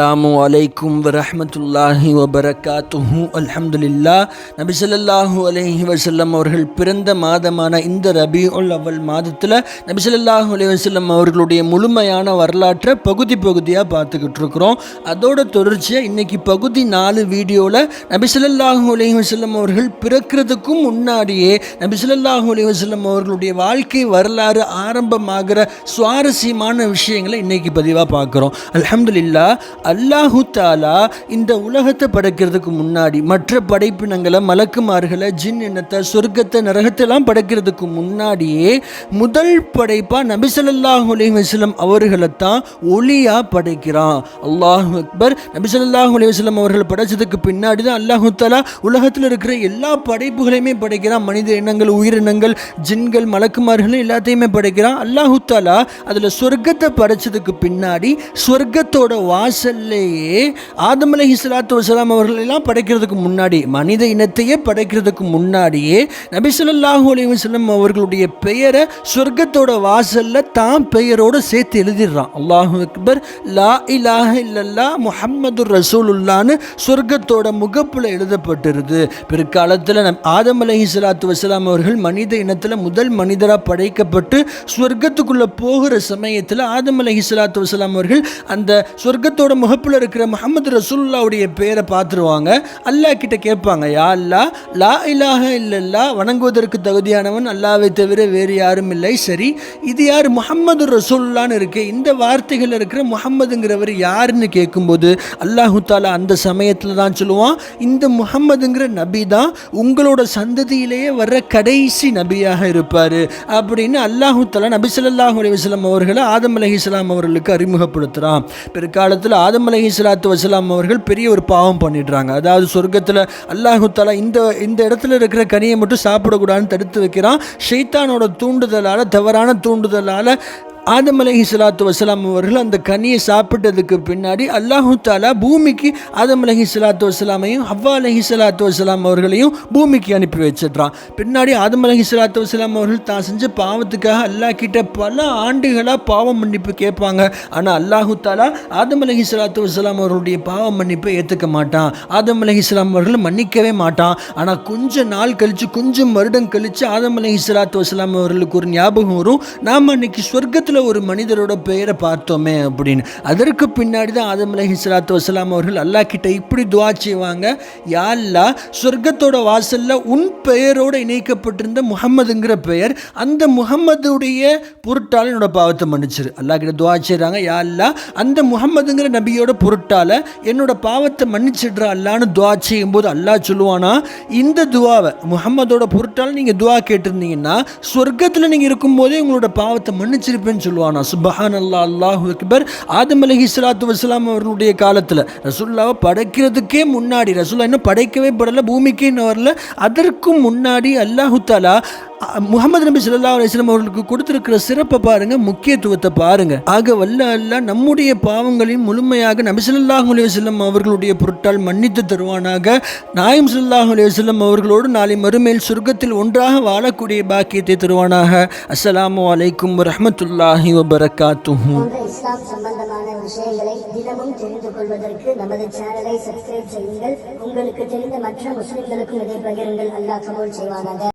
அஸ்லாம் வலைக்கும் வரமத்துல்லாஹி வபரகாத்துஹு அல்ஹம்துலில்லா நபி ஸல்லல்லாஹு அலைஹி அவர்கள் பிறந்த மாதமான இந்த ரபியுல் அவ்வல் மாதத்தில் நபி ஸல்லல்லாஹு அலைஹி அவர்களுடைய முழுமையான வரலாற்றை பகுதி பகுதியாக பார்த்துக்கிட்டு இருக்கிறோம். அதோட தொடர்ச்சியாக இன்னைக்கு பகுதி நாலு வீடியோவில் நபி ஸல்லல்லாஹு அலைஹி அவர்கள் பிறக்கிறதுக்கும் முன்னாடியே நபி ஸல்லல்லாஹு அலைஹி அவர்களுடைய வாழ்க்கை வரலாறு ஆரம்பமாகிற சுவாரஸ்யமான விஷயங்களை இன்னைக்கு பதிவாக பார்க்குறோம். அல்ஹம்துலில்லா அல்லாஹு தாலா இந்த உலகத்தை படைக்கிறதுக்கு முன்னாடி மற்ற படைப்பினங்களை மலக்குமார்களை ஜின் இனத்தை சொர்க்கத்தை நரகத்தெல்லாம் படைக்கிறதுக்கு முன்னாடியே முதல் படைப்பாக நபிசல்லாஹு அலி வஸல்லம் அவர்களை தான் ஒளியாக படைக்கிறான். அல்லாஹ் அக்பர். நபிசல்லாஹு அலி வஸ்லம் அவர்கள் படைச்சதுக்கு பின்னாடி தான் அல்லாஹு தாலா உலகத்தில் இருக்கிற எல்லா படைப்புகளையுமே படைக்கிறான். மனித இனங்கள் உயிரினங்கள் ஜின்கள் மலக்குமார்கள் எல்லாத்தையுமே படைக்கிறான். அல்லாஹு தாலா அதில் சொர்க்கத்தை படைச்சதுக்கு பின்னாடி சொர்க்கத்தோட வாசல் வாசல்லையே ஆதம் அலைஹி ஸலாத்து வஸலாம் அவர்கள் படைக்கிறதுக்கு முன்னாடி மனித இனத்தையே படைக்கிறதுக்கு முன்னாடியே நபி அலி வசலம் அவர்களுடைய பெயரை சொர்க்கத்தோட வாசலில் தான் பெயரோடு சேர்த்து எழுதிடுறான். அல்லாஹு அக்பர் லா இலாஹ இல்லல்லா முஹம்மது ரசூலுல்லான்னு சொர்க்கத்தோட முகப்பில் எழுதப்பட்டிருது. பிற்காலத்தில் நம் ஆதம் அலைஹி ஸலாத்து வசலாம் அவர்கள் மனித இனத்தில் முதல் மனிதராக படைக்கப்பட்டு சொர்க்கத்துக்குள்ளே போகிற சமயத்தில் ஆதம் அலைஹி ஸலாத்து வசலாம் அவர்கள் அந்த சொர்க்கத்தோட முக முகப்பில் இருக்கிற முகமது ரசூல்லாவுடைய பேரை பார்த்துருவாங்க. அல்லாஹ் கிட்ட கேட்பாங்க யா அல்லா லா இலாஹ இல்லல்லா வணங்குவதற்கு தகுதியானவன் அல்லாவை தவிர வேறு யாரும் இல்லை. சரி இது யார் முகம்மது ரசூல்லான்னு இருக்கு. இந்த வார்த்தைகள் இருக்கிற முகம்மதுங்கிறவர் யாருன்னு கேட்கும்போது அல்லாஹு தாலா அந்த சமயத்தில் தான் சொல்லுவான் இந்த முகம்மதுங்கிற நபி தான் உங்களோட சந்ததியிலேயே வர்ற கடைசி நபியாக இருப்பார். அப்படின்னு அல்லாஹு தாலா நபி ஸல்லல்லாஹு அலி வஸ்லாம் அவர்களை ஆதம் அலைஹிஸ்ஸலாம் அவர்களுக்கு அறிமுகப்படுத்துகிறான் பிற்காலத்தில் ஆதம் அலஹி ஸலாத்து வசலாம் அவர்கள் பெரிய ஒரு பாவம் பண்ணிடுறாங்க. அதாவது சொர்க்கத்தில் அல்லாஹுத்தாலா இந்த இந்த இடத்துல இருக்கிற கனியை மட்டும் சாப்பிடக்கூடாதுன்னு தடுத்து வைக்கிறான். ஷெய்தானோட தூண்டுதலால் தவறான தூண்டுதலால் ஆதம் அலஹி சலாத்து வசலாம் அவர்கள் அந்த கனியை சாப்பிட்டதுக்கு பின்னாடி அல்லாஹு தாலா பூமிக்கு ஆதம் அலஹி சலாத்து வசலாமையும் ஹவ்வா அலஹி சலாத்து வசலாம் அவர்களையும் பூமிக்கு அனுப்பி வச்சிடுறான். பின்னாடி ஆதம் அலஹி சலாத்து வசலாம் அவர்கள் தான் செஞ்ச பாவத்துக்காக அல்லாஹ் கிட்ட பல ஆண்டுகளாக பாவம் மன்னிப்பு கேட்பாங்க. ஆனால் அல்லாஹு தாலா ஆதம் அலஹி சலாத்து வசலாம் அவர்களுடைய பாவம் மன்னிப்பை ஏற்றுக்க மாட்டான். ஆதம் அலஹி இஸ்லாம் அவர்கள் மன்னிக்கவே மாட்டான். ஆனால் கொஞ்ச நாள் கழித்து கொஞ்சம் வருடம் கழித்து ஆதம் அலஹி சலாத்து வசலாம் அவர்களுக்கு ஒரு ஞாபகம் வரும். நாம் அன்னைக்கு சொர்க்கத்தில் ஒரு மனிதரோட பெயரை பார்த்தோமே அப்படின்னு. அதற்கு பின்னாடி தான் ஆதம் அலஹி சலாத்து வசலாம் அவர்கள் அல்லாஹ் கிட்ட இப்படி துவா செய்வாங்க. யாழ்லா சொர்க்கத்தோட வாசல்ல உன் பெயரோட இணைக்கப்பட்டிருந்த முகம்மதுங்கிற பெயர் அந்த முகம்மதுடைய பொருட்டால் என்னோட பாவத்தை மன்னிச்சிரு. அல்லாஹ் கிட்ட துவா செய்கிறாங்க யாழ்லா அந்த முகம்மதுங்கிற நபியோட பொருட்டால் என்னோட பாவத்தை மன்னிச்சிடுற அல்லான்னு துவா செய்யும்போது அல்லாஹ் சொல்லுவானா இந்த துவாவை முகம்மதோட பொருட்டால் நீங்கள் துவா கேட்டிருந்தீங்கன்னா சொர்க்கத்தில் நீங்கள் இருக்கும்போதே உங்களோட பாவத்தை மன்னிச்சிருப்பேன் அப்படின்னு சொல்லுவானா. சுபஹான் அல்லா அல்லாஹு அக்பர். ஆதம் அலஹி சலாத்து வசலாம் அவர்களுடைய காலத்தில் ரசுல்லாவை படைக்கிறதுக்கே முன்னாடி ரசுல்லா இன்னும் படைக்கவே படலை பூமிக்கே இன்னும் வரல. அதற்கும் முன்னாடி அல்லாஹு தாலா முகமது நபி சொல்லா அலிஸ்லாம் அவர்களுக்கு கொடுத்திருக்கிற சிறப்பை பாருங்க முக்கியத்துவத்தை பாருங்க. ஆக வல்ல அல்ல நம்முடைய பாவங்களையும் முழுமையாக நபி ஸல்லல்லாஹு அலைஹி அவர்களுடைய பொருட்டால் மன்னித்து தருவானாக. நாயம் ஸல்லல்லாஹு அலைஹி அவர்களோடு நாளை மறுமையில் சொர்க்கத்தில் ஒன்றாக வாழக்கூடிய பாக்கியத்தை தருவானாக. அஸ்ஸலாமு அலைக்கும் வரஹ்மத்துல்லாஹி வபரகாத்துஹு. இஸ்லாம் சம்பந்தமான விஷயங்களை தினமும் தெரிந்து கொள்வதற்கு நமது சேனலை சப்ஸ்கிரைப் செய்யுங்கள். உங்களுக்கு தெரிந்த மற்ற முஸ்லிம்களுக்கும் இதை பகிருங்கள். அல்லாஹ் கபூல் செய்வானாக.